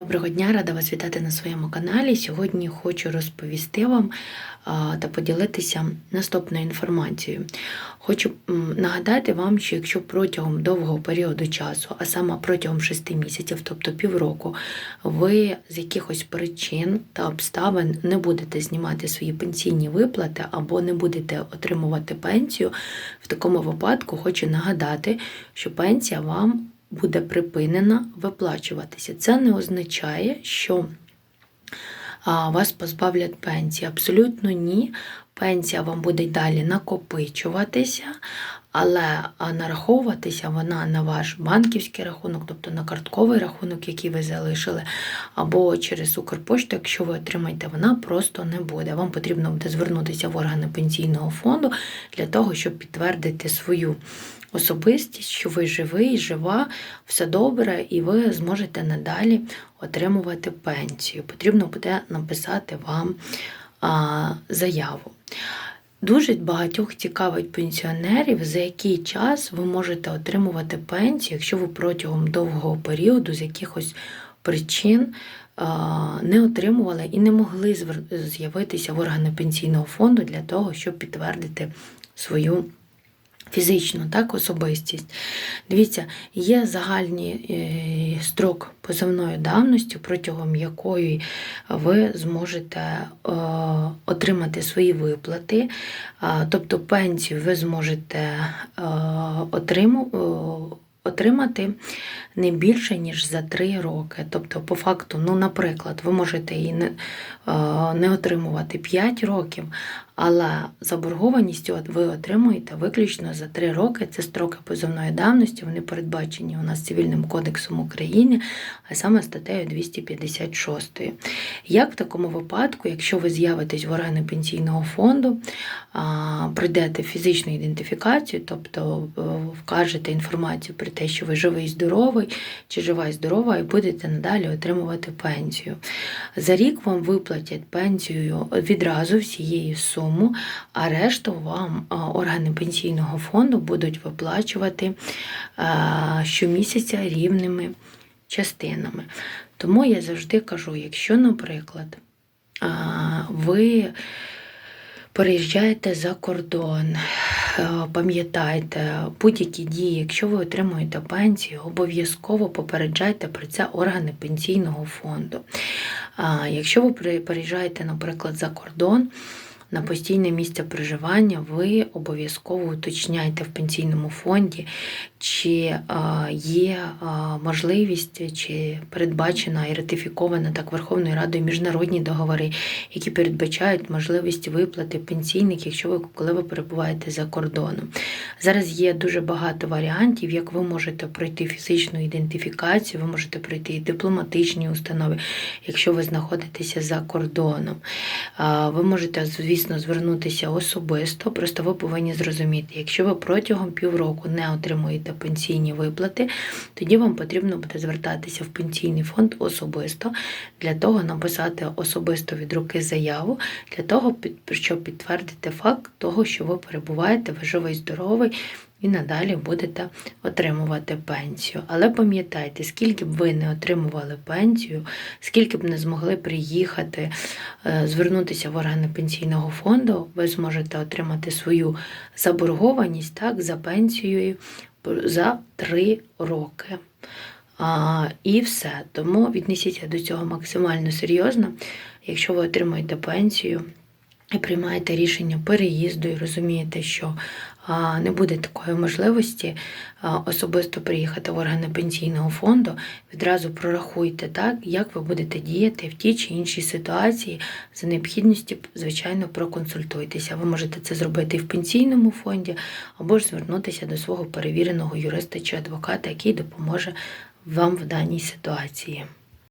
Доброго дня, рада вас вітати на своєму каналі. Сьогодні хочу розповісти вам та поділитися наступною інформацією. Хочу нагадати вам, що якщо протягом довгого періоду часу, а саме протягом 6 місяців, тобто півроку, ви з якихось причин та обставин не будете знімати свої пенсійні виплати або не будете отримувати пенсію, в такому випадку хочу нагадати, що пенсія вам буде припинена виплачуватися. Це не означає, що вас позбавлять пенсії. Абсолютно ні. Пенсія вам буде далі накопичуватися, але нараховуватися вона на ваш банківський рахунок, тобто на картковий рахунок, який ви залишили, або через Укрпошту, якщо ви отримаєте, вона просто не буде. Вам потрібно буде звернутися в органи пенсійного фонду для того, щоб підтвердити свою особистість, що ви живий, жива, все добре, і ви зможете надалі отримувати пенсію. Потрібно буде написати вам а, заяву. Дуже багатьох цікавить пенсіонерів, за який час ви можете отримувати пенсію, якщо ви протягом довгого періоду з якихось причин не отримували і не могли з'явитися в органи пенсійного фонду для того, щоб підтвердити свою фізичну так, особистість. Дивіться, є загальний е, строк позовної давності, протягом якої ви зможете е, отримати свої виплати, тобто пенсію ви зможете е, отриму, е, отримати не більше, ніж за 3 роки. Тобто, по факту, ну, наприклад, ви можете її не, е, не отримувати 5 років, але заборгованість ви отримуєте виключно за 3 роки. Це строки позовної давності, вони передбачені у нас Цивільним кодексом України, а саме статтею 256. Як в такому випадку, якщо ви з'явитесь в органи пенсійного фонду, а, пройдете фізичну ідентифікацію, тобто е, вкажете інформацію про те, що ви живий, здоровий, чи жива і здорова, і будете надалі отримувати пенсію. За рік вам виплатять пенсію відразу всієї суми, а решту вам органи пенсійного фонду будуть виплачувати щомісяця рівними частинами. Тому я завжди кажу, якщо, наприклад, ви переїжджаєте за кордон, е, пам'ятайте, будь-які дії, якщо ви отримуєте пенсію, обов'язково попереджайте про це органи пенсійного фонду. Якщо ви переїжджаєте, наприклад, за кордон, на постійне місце проживання, ви обов'язково уточняйте в пенсійному фонді, чи є можливість, чи передбачена і ратифікована так Верховною Радою міжнародні договори, які передбачають можливість виплати пенсійних, якщо ви коли ви перебуваєте за кордоном. Зараз є дуже багато варіантів, як ви можете пройти фізичну ідентифікацію, ви можете пройти і дипломатичні установи, якщо ви знаходитеся за кордоном. Ви можете, звісно, звернутися особисто, просто ви повинні зрозуміти, якщо ви протягом півроку не отримуєте пенсійні виплати, тоді вам потрібно буде звертатися в пенсійний фонд особисто, для того написати особисто від руки заяву, для того, щоб підтвердити факт того, що ви перебуваєте, ви живий, здоровий. І надалі будете отримувати пенсію. Але пам'ятайте, скільки б ви не отримували пенсію, скільки б не змогли приїхати, е, звернутися в органи пенсійного фонду, ви зможете отримати свою заборгованість так, за пенсією за 3 роки. А, і все. Тому віднесіться до цього максимально серйозно. Якщо ви отримуєте пенсію і приймаєте рішення переїзду, і розумієте, що не буде такої можливості особисто приїхати в органи пенсійного фонду, відразу прорахуйте так, як ви будете діяти в тій чи іншій ситуації. За необхідністю, звичайно, проконсультуйтеся. Ви можете це зробити і в пенсійному фонді, або ж звернутися до свого перевіреного юриста чи адвоката, який допоможе вам в даній ситуації.